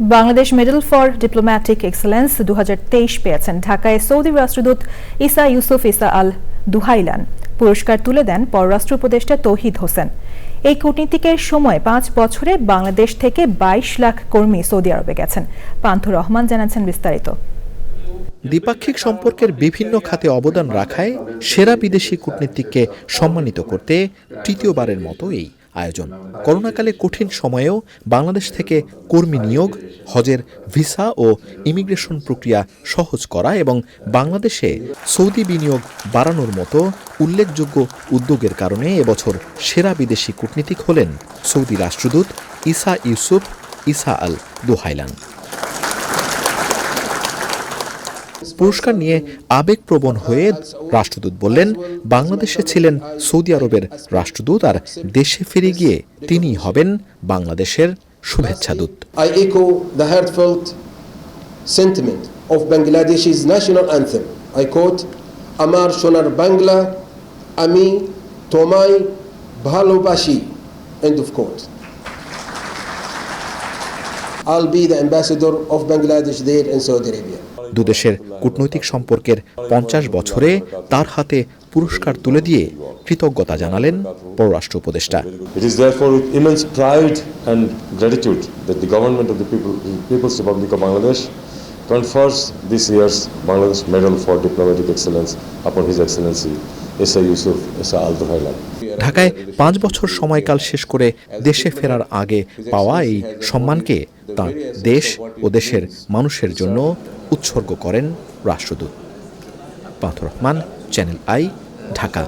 Bangladesh medal for diplomatic excellence দু পেয়েছেন ঢাকায় সৌদি রাষ্ট্রদূত ইসা ইউসুফ ইসা আল দুহাইলান। পুরস্কার তুলে দেন পররাষ্ট্র উপদেষ্টা তৌহিদ হোসেন। এই কূটনীতিকের সময় পাঁচ বছরে বাংলাদেশ থেকে বাইশ লাখ কর্মী সৌদি আরবে গেছেন। পান্থ রহমান জানাচ্ছেন বিস্তারিত। দ্বিপাক্ষিক সম্পর্কের বিভিন্ন খাতে অবদান রাখায় সেরা বিদেশি কূটনীতিককে সম্মানিত করতে তৃতীয়বারের মতো এই আয়োজন। করোনাকালে কঠিন সময়েও বাংলাদেশ থেকে কর্মী নিয়োগ, হজের ভিসা ও ইমিগ্রেশন প্রক্রিয়া সহজ করা এবং বাংলাদেশে সৌদি বিনিয়োগ বাড়ানোর মতো উল্লেখযোগ্য উদ্যোগের কারণে এবছর সেরা বিদেশি কূটনীতিক হলেন সৌদি রাষ্ট্রদূত ইসা ইউসুফ, ইসা আল দোহাইলান। পুরস্কার নিয়ে আবেগপ্রবণ হয়ে রাষ্ট্রদূত বললেন, বাংলাদেশে ছিলেন সৌদি আরবের রাষ্ট্রদূত আর দেশে ফিরে গিয়ে তিনি হবেন বাংলাদেশের শুভেচ্ছা দূত। আমার সোনার বাংলা আমি তোমায় ভালোবাসি এন্ড অফ কোর্স দুদেশের কূটনৈতিক সম্পর্কের পঞ্চাশ বছরে তার হাতে পুরস্কার তুলে দিয়ে কৃতজ্ঞতা জানালেন পররাষ্ট্র উপদেষ্টা। Immense pride and gratitude the the people peoples republic Bangladesh confers this year's Bangladesh Medal for Diplomatic Excellence upon His Excellency Yusuf Esa Al Duhailan. ঢাকায় পাঁচ বছর সময়কাল শেষ করে দেশে ফেরার আগে পাওয়া এই সম্মানকে তার দেশ ও দেশের মানুষের জন্য উৎসর্গ করেন রাষ্ট্রদূত পাথর রহমান চ্যানেল আই ঢাকা